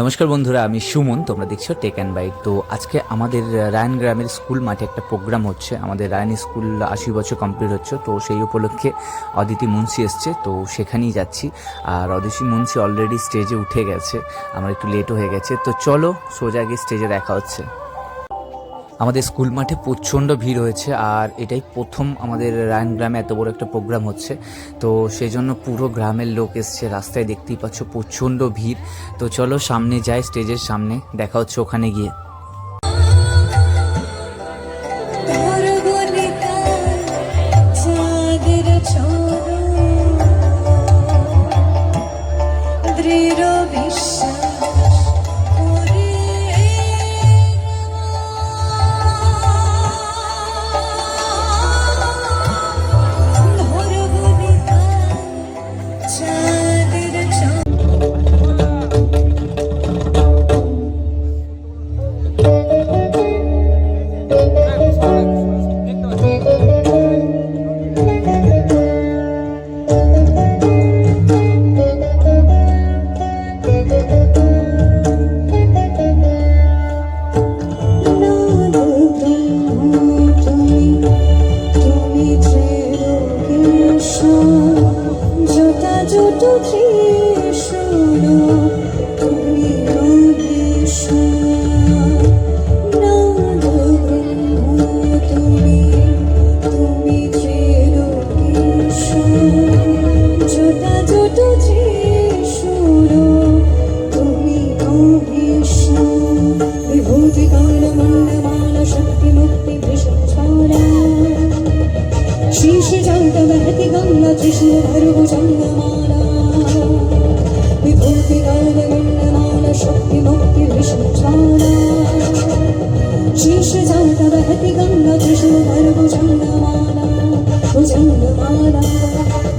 নমস্কার বন্ধুরা, আমি সুমন, তোমরা দেখছ টেক অ্যান্ড বাইক তো আজকে আমাদের রায়ন গ্রামের স্কুল মাঠে একটা প্রোগ্রাম হচ্ছে। আমাদের রায়ন স্কুল আশি বছর কমপ্লিট হচ্ছে, তো সেই উপলক্ষে অদিতি মুন্সি এসছে, তো সেখানেই যাচ্ছি। আর অদিতি মুন্সি অলরেডি স্টেজে উঠে গেছে, আমার একটু লেটও হয়ে গেছে। তো চলো সোজা গিয়ে স্টেজে দেখা হচ্ছে। আমাদের স্কুল মাঠে প্রচণ্ড ভিড় হয়েছে আর এটাই প্রথম আমাদের রায়ন গ্রামে এত বড় একটা প্রোগ্রাম হচ্ছে। তো সেই জন্য পুরো গ্রামের লোক এসছে, রাস্তায় দেখতেই পাচ্ছ প্রচণ্ড ভিড়। তো চলো সামনে যাই, স্টেজের সামনে, দেখা হচ্ছে ওখানে গিয়ে। বিশ্বাস।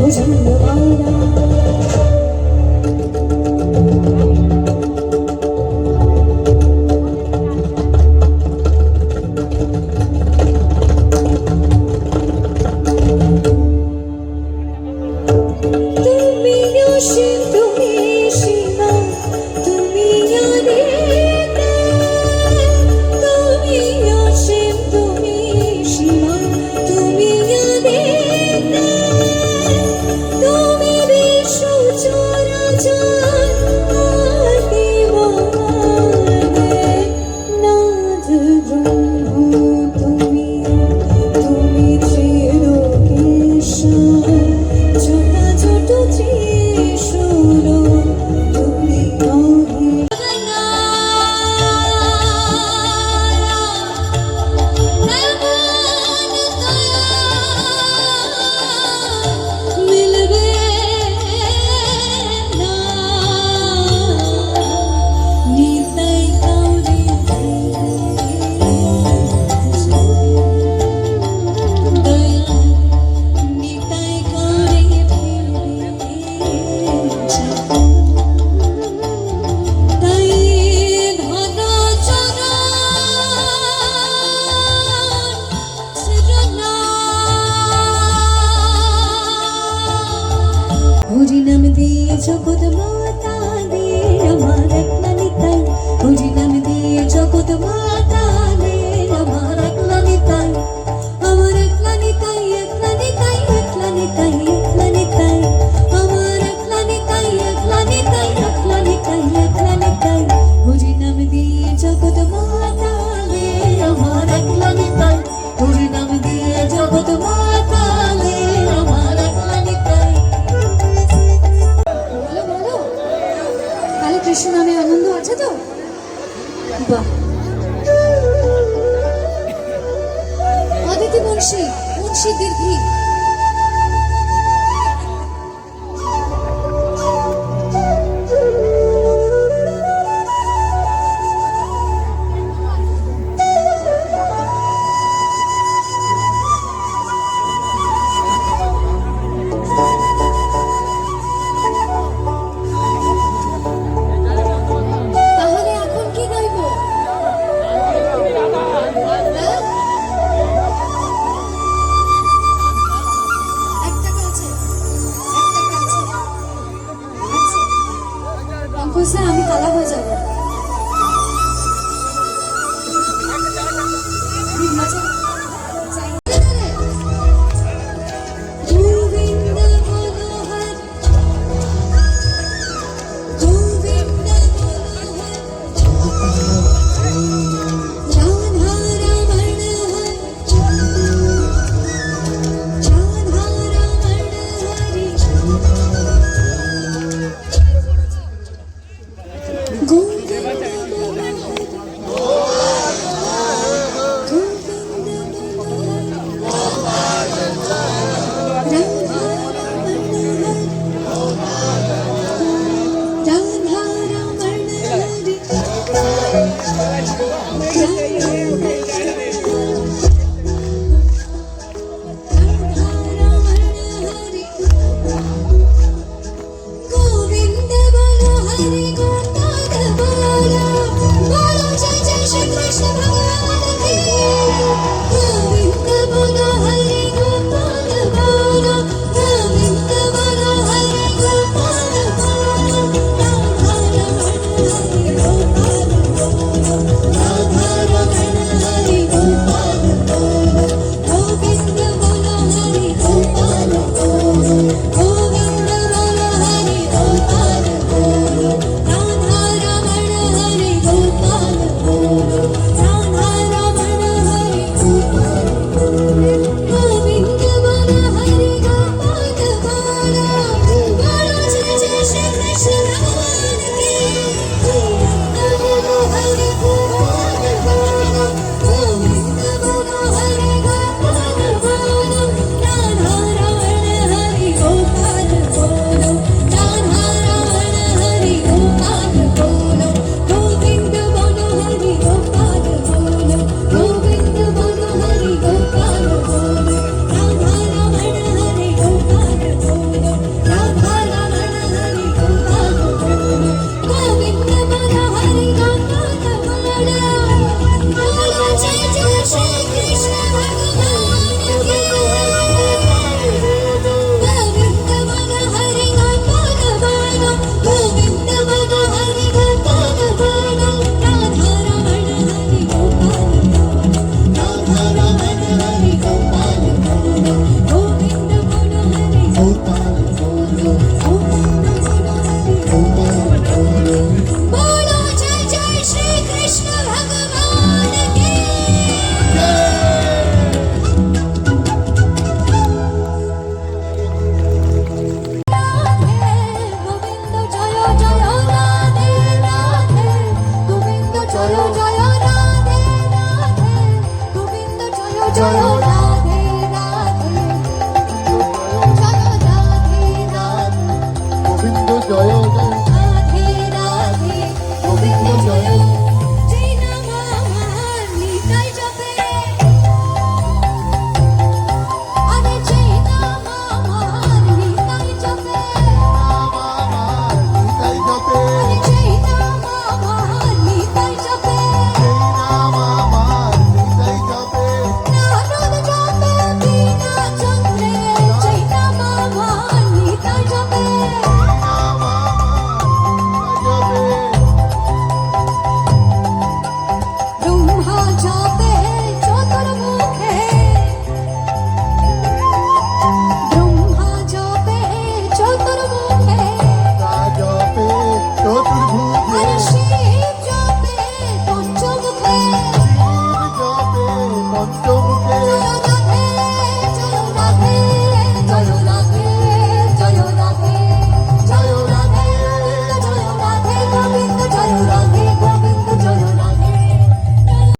我想变得伟大。চলো